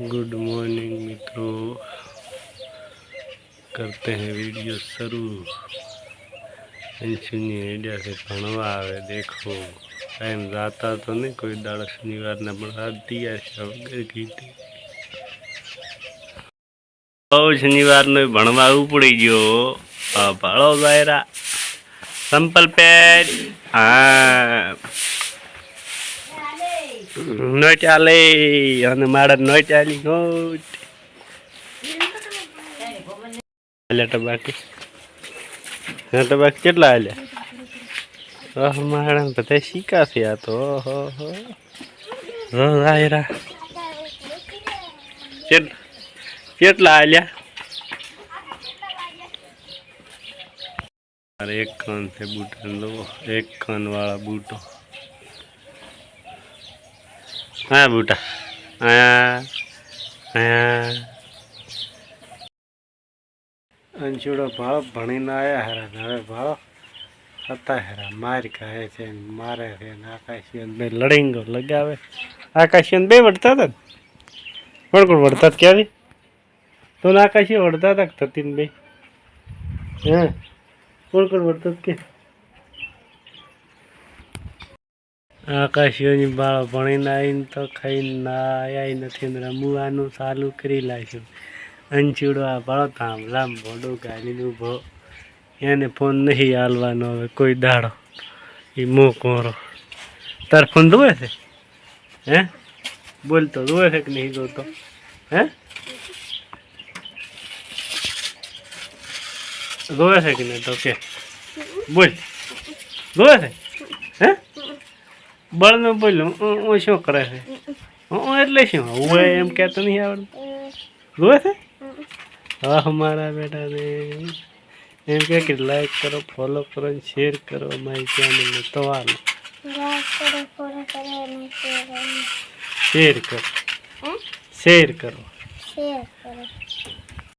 Good morning મિત્રો. કરતે હૈ વીડિયો શરૂ. અંશુની આઈડિયા છે ભણવા આવે, દેખો. ટાઈમ જાતા તો નહીં, કોઈ દાડા શનિવારના પણ રાત દિયા છે વગર કીધી. બહુ શનિવારનો ભણવા ઉપડી ગયો. ભાળો જાયરા સંપલ પેટ હા. નો ચાલે અને મારા નો ચાલી નોટ હાલ્યા ટબાકી હા ટબાકી કેટલા હાલ્યા ઓહ મારા બધા શીખાશે આ તો. ઓહો, હો. રાયરા કેટલા અરે એક કાન છે બૂટા લો એક કાન વાળા બૂટો. હા, બૂટા. હા. હા. અંશુડો ભાળો ભણીને આવ્યા હેરા હવે ભાળો હતા હેરા માર કહે છે મારે છે ને આકાશીયન બે લડિંગો લગાવે. આકાશીયન બે વળતા હતા ને? કોણ કોણ વળતા ક્યારે તો આકાશી વળતા હતા થતીન થતી બે? હા? કોણ કોણ વળતા કે? આકાશીઓની બાળો ભણીને આવીને તો ખાઈને ના આવ્યા નથી. ને રમવાનું ચાલુ કરી લાગ્યું અંચીડો આ બાળો રામ ભોડું ગાલીને ઊભો. એને ફોન નહીં હાલવાનો હવે, કોઈ દાડો. એ મો કોરો. તાર ફોન જોવે છે? હે? બોલતો જોવે છે કે નહીં જોતો? હે? જોવે છે કે નહીં તો કે? બોલ. જોવે છે? હે? બળનો બોલ્યું હું શું કરે છે? હું એટલે શું? હું એમ કહેતો નહીં આવડતું. જોવે છે? હા મારા બેટાને એમ કે કે લાઈક કરો ફોલો કરો અને શેર કરો અમારી ચેનલને તો હાલો. શેર કરો શેર કરો.